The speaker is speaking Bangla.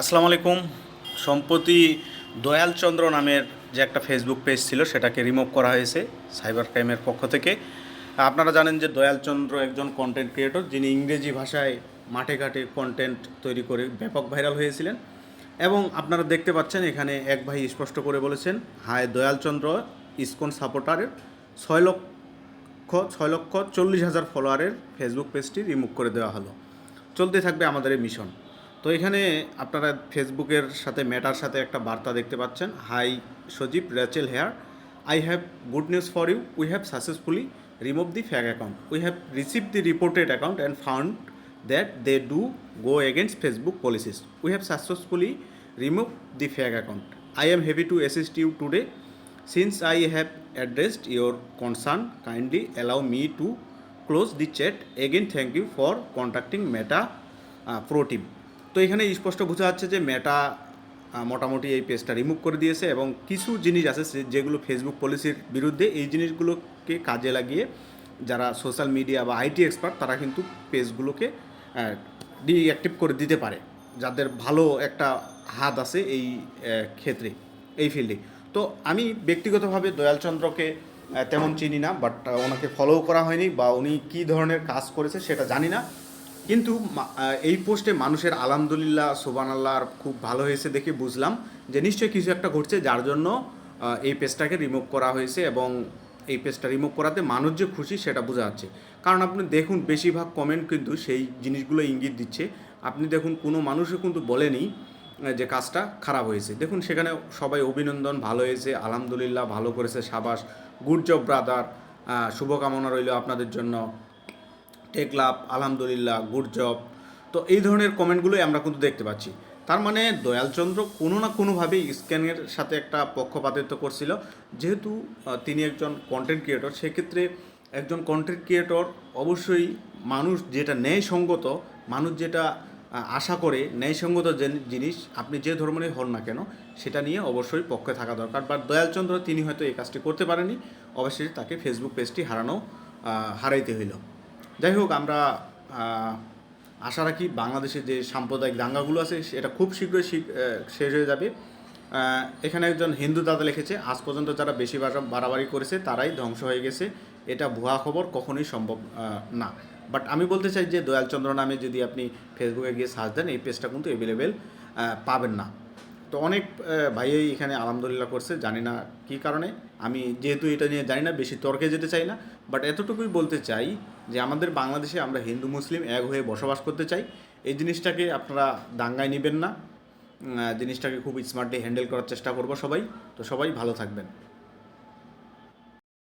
আসসালামু আলাইকুম। সম্প্রতি দয়ালচন্দ্র নামের যে একটা ফেসবুক পেজ ছিল, সেটাকে রিমুভ করা হয়েছে সাইবার ক্রাইমের পক্ষ থেকে। আপনারা জানেন যে দয়ালচন্দ্র একজন কন্টেন্ট ক্রিয়েটর যিনি ইংরেজি ভাষায় মাঠে ঘাটে কন্টেন্ট তৈরি করে ব্যাপক ভাইরাল হয়েছিলেন। এবং আপনারা দেখতে পাচ্ছেন, এখানে এক ভাই স্পষ্ট করে বলেছেন, হায় দয়ালচন্দ্র, ইসকন সাপোর্টারের ছয় লক্ষ ছয় লক্ষ চল্লিশ হাজার ফলোয়ারের ফেসবুক পেজটি রিমুভ করে দেওয়া হলো। চলতে থাকবে আমাদের এই মিশন তো এখানে আপনারা ফেসবুকের সাথে, মেটার সাথে একটা বার্তা দেখতে পাচ্ছেন। Hi Sajib, Rachel here. I have good news for you we have successfully remove the fake account we have receive the reported account and found that they do go against Facebook policies we have successfully remove the fake account I am happy to assist you today since I have addressed your concern kindly allow me to close the chat again thank you for contacting Meta pro team তো এখানে স্পষ্ট বোঝা যাচ্ছে যে মেটা মোটামুটি এই পেজটা রিমুভ করে দিয়েছে এবং কিছু জিনিস আছে যেগুলো ফেসবুক পলিসির বিরুদ্ধে এই জিনিসগুলোকে কাজে লাগিয়ে যারা সোশ্যাল মিডিয়া বা আইটি এক্সপার্ট তারা কিন্তু পেজগুলোকে ডিঅ্যাক্টিভ করে দিতে পারে। যাদের ভালো একটা হাত আছে এই ক্ষেত্রে, এই ফিল্ডে তো আমি ব্যক্তিগতভাবে দয়ালচন্দ্রকে তেমন চিনি না বাট ওনাকে ফলো করা হয়নি বা উনি কী ধরনের কাজ করেছে সেটা জানি না। কিন্তু এই পোস্টে মানুষের আলহামদুলিল্লাহ সোবান আল্লাহর খুব ভালো হয়েছে দেখে বুঝলাম যে নিশ্চয়ই কিছু একটা ঘটছে যার জন্য এই পেজটাকে রিমুভ করা হয়েছে এবং এই পেজটা রিমুভ করাতে মানুষ যে খুশি সেটা বোঝা যাচ্ছে। কারণ আপনি দেখুন, বেশিরভাগ কমেন্ট কিন্তু সেই জিনিসগুলো ইঙ্গিত দিচ্ছে। আপনি দেখুন, কোনো মানুষও কিন্তু বলেনি যে কাজটা খারাপ হয়েছে। দেখুন, সেখানে সবাই অভিনন্দন, ভালো হয়েছে, আলহামদুলিল্লাহ, ভালো করেছে, সাবাস গুড জব ব্রাদার শুভকামনা রইল আপনাদের জন্য। টেক লাভ, আলহামদুলিল্লাহ, গুড জব। তো এই ধরনের কমেন্টগুলোই আমরা কিন্তু দেখতে পাচ্ছি। তার মানে দয়ালচন্দ্র কোনো না কোনোভাবে স্ক্যানের সাথে একটা পক্ষপাতিত্ব করছিল। যেহেতু তিনি একজন কন্টেন্ট ক্রিয়েটর সেক্ষেত্রে একজন কন্টেন্ট ক্রিয়েটর অবশ্যই মানুষ যেটা ন্যায়সঙ্গত, মানুষ যেটা আশা করে ন্যায়সঙ্গত যে- জিনিস, আপনি যে ধর্মেরই হন না কেন, সেটা নিয়ে অবশ্যই পক্ষে থাকা দরকার। বাট দয়ালচন্দ্র তিনি হয়তো এই কাজটি করতে পারেনি অবশ্যই তাকে ফেসবুক পেজটি হারানো হারাইতে হইল। যাই হোক, আমরা আশা রাখি বাংলাদেশে যে সাম্প্রদায়িক দাঙ্গাগুলো আছে, সেটা খুব শীঘ্রই শেষ হয়ে যাবে। এখানে একজন হিন্দু দাদা লিখেছে, আজ পর্যন্ত যারা বেশি বাড়া- বাড়াবাড়ি করেছে, তারাই ধ্বংস হয়ে গেছে। এটা ভুয়া খবর, কখনোই সম্ভব না। বাট আমি বলতে চাই যে দয়ালচন্দ্র নামে যদি আপনি ফেসবুকে গিয়ে সার্চ দেন, এই পেজটা কিন্তু অ্যাভেলেবেল পাবেন না। তো অনেক ভাইয়াই এখানে আলহামদুলিল্লাহ করছে, জানি না কী কারণে। আমি যেহেতু এটা নিয়ে জানি না, বেশি তর্কে যেতে চাই না। বাট এতটুকুই বলতে চাই যে, আমাদের বাংলাদেশে আমরা হিন্দু, মুসলিম এক হয়ে বসবাস করতে চাই। এই জিনিসটাকে আপনারা দাঙ্গায় নেবেন না। জিনিসটাকে খুব স্মার্টলি হ্যান্ডেল করার চেষ্টা করব সবাই। তো সবাই ভালো থাকবেন।